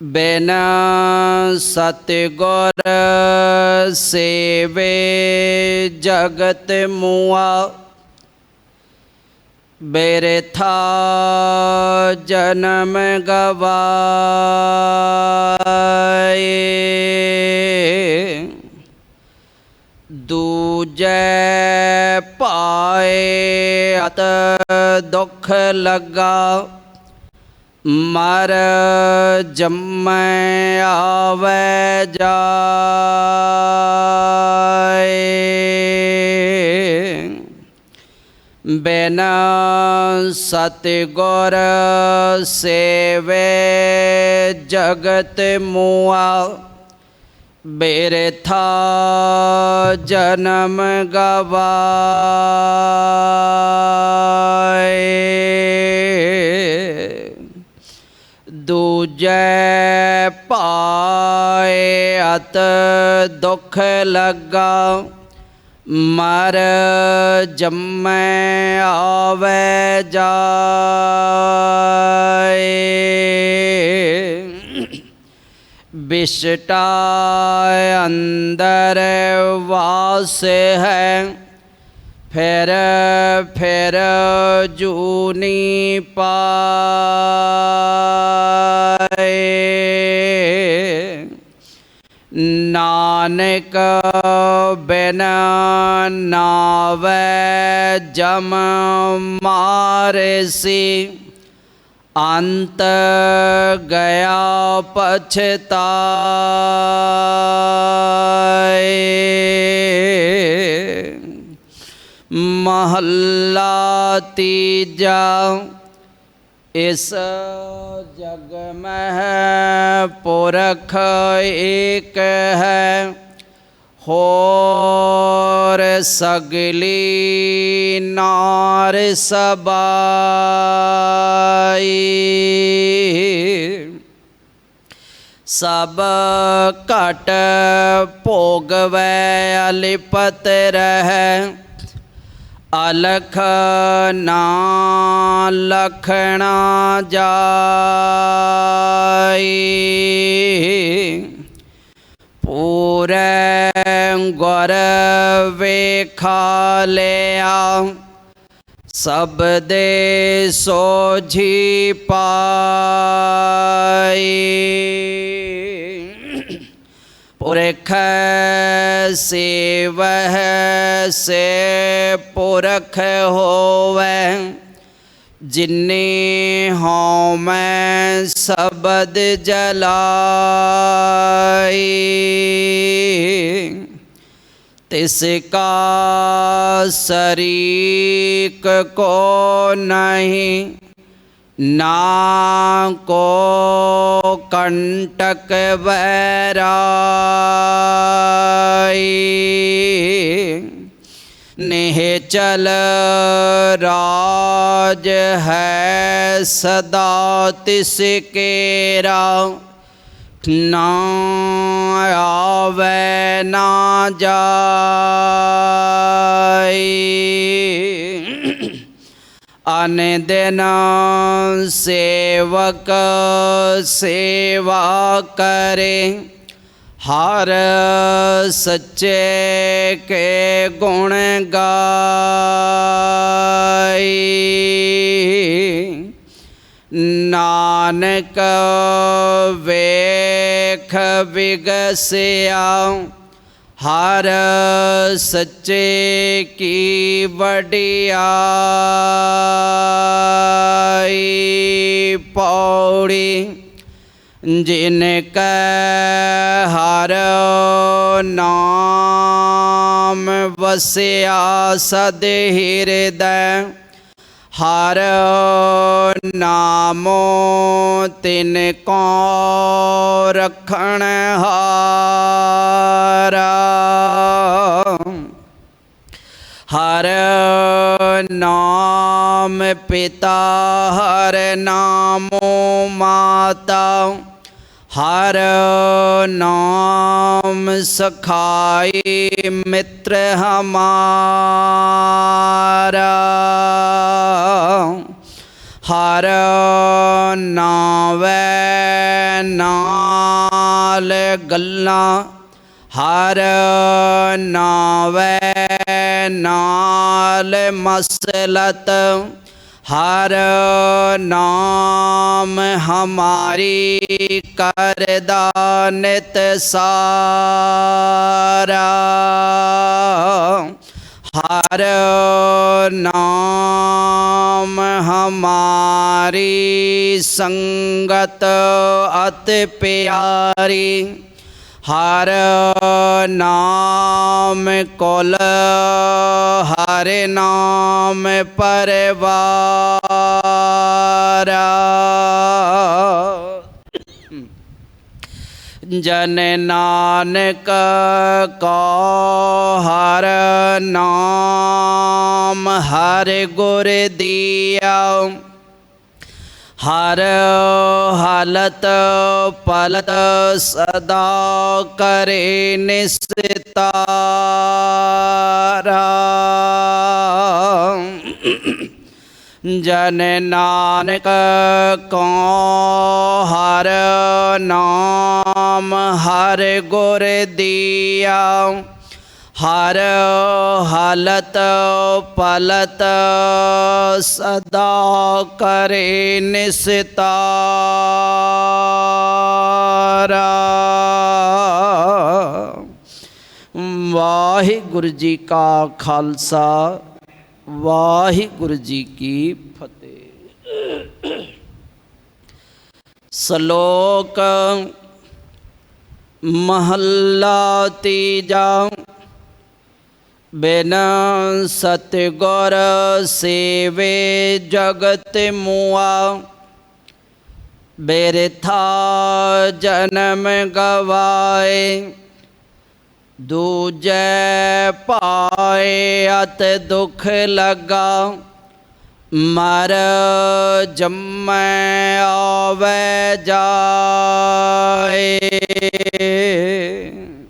ਬਿਨ ਸਤਿਗੁਰ ਸੇਵੇ ਜਗਤ ਮੂਆ ਬੇਰਥਾ ਜਨਮ ਗਵਾਏ। ਦੂਜੈ ਪਾਏ ਅਤ ਦੁਖ ਲੱਗਾ ਮਰ ਜੰਮੈ ਆਵੈ ਜਾਏ। ਬਿਨ ਸਤਿਗੁਰ ਸੇਵੇ ਜਗਤ ਮੁਆ ਬੇਰਥਾ ਜਨਮ ਗਵਾ। ਦੂਜੈ ਪਾਏ ਅਤ ਦੁਖ ਲੱਗਾ, ਮਰ ਜੰਮੈ ਆਵੈ ਜਾਏ। ਬਿਸ਼ਟਾ ਅੰਦਰ ਵਾਸ ਹੈ, ਫਿਰ ਫਿਰ ਜੂਨੀ ਪਾ ਨਾਨਕ ਬਿਨ ਨਾਵੈ ਜਮ ਮਾਰਸੀ ਅੰਤ ਗਿਆ ਪਛਤਾਏ। ਮਹੱਲਾ ਤੀਜਾ ਇਸ ਜਗ ਮਹਿ ਪੁਰਖ ਏਕ ਹੈ, ਹੋਰ ਸਗਲੀ ਨਾਰ ਸਬਾਈ। ਸਭ ਘਟ ਭੋਗਵੈ ਅਲਿਪਤ ਰਹਿ अलख ना जा जाए पूरे गौरवे खालिया सब दे सोझी पाई। पुरख से वह से ਪੁਰਖ ਹੋਵੈ, ਜਿਨੇ ਹਉ ਮੈਂ ਸਬਦ ਜਲਾਈ ਤਿਸ ਕਾ ਸਰੀਕ ਕੋ ਨਹੀਂ, ਨਾ ਕੋ ਕੰਟਕ ਵੈਰਾਈ ਨਿਹ ਰਾਜ ਹੈ ਸਦਾ ਤਿਸ ਕੇਰਾ। ਨਾ ਆਵੇ, ਨਾ ਜਾਈ। ਅਨ ਦਿਨ ਸੇਵਕ ਸੇਵਾ ਕਰੇ। ਹਰ ਸੱਚੇ ਕੇ ਗੁਣ ਗਾਈ। ਨਾਨਕ ਵੇਖ ਵਿਗਸਿਆ ਹਰ ਸੱਚੇ ਕੀ ਵਡਿਆਈ। ਪੌੜੀ ਜਿਨ ਕੈ ਹਰ ਨਾਮ ਵਸਿਆ ਸਦ ਹਿਰਦੈ ਹਰ ਨਾਮੋ ਤਿਨ ਕੋ ਰਖਣ ਹਾਰਾ। ਹਰ ਨਾਮ ਪਿਤਾ, ਹਰ ਨਾਮੋ ਮਾਤਾ ਹਰ ਨਾਮ ਸਖਾਈ ਮਿੱਤਰ ਹਮਾਰਾ। ਹਰ ਨਾਵੈ ਨਾਲ ਗੱਲਾਂ ਹਰ ਨਾਵੈ ਨਾਲ ਮਸਲਤ ਹਰ ਨਾਮ ਹਮਾਰੀ ਕਰਦਾ ਨਿਤ ਸਾਰਾ। ਹਰ ਨਾਮ ਹਮਾਰੀ ਸੰਗਤ ਅਤ ਪਿਆਰੀ। ਹਰ ਨਾਮ ਕੋਲ ਹਰ ਨਾਮ ਪਰਵਾਰਾ। ਜਨ ਨਾਨਕ ਕੋ ਹਰ ਨਾਮ ਹਰ ਗੁਰ ਦੀਆ। ਹਰ ਹਾਲਤ ਪਲਤ ਸਦਾ ਕਰੇ ਨਿਸਤਾਰਾ। ਜਨ ਨਾਨਕ ਕੋ ਹਰ ਨਾਮ ਹਰ ਗੁਰ ਦੀਆ। ਹਰ ਹਾਲਤ ਪਲਤ ਸਦਾ ਕਰੇ ਨਿਸਤਾਰਾ। ਵਾਹਿਗੁਰੂ ਜੀ ਕਾ ਖਾਲਸਾ, ਵਾਹਿਗੁਰੂ ਜੀ ਕੀ ਫਤਿਹ। ਸ਼ਲੋਕ ਮਹੱਲਾ ਤੀਜਾ ਬਿਨ ਸਤਿਗੁਰ ਸੇਵੇ ਜਗਤ ਮੁਆ, ਬੇਰਥਾ ਜਨਮ ਗਵਾਏ, ਦੂਜੈ ਪਾਏ ਅਤ ਦੁਖ ਲਗਾ, ਮਰ ਜੰਮੈ ਆਵੈ ਜਾਏ।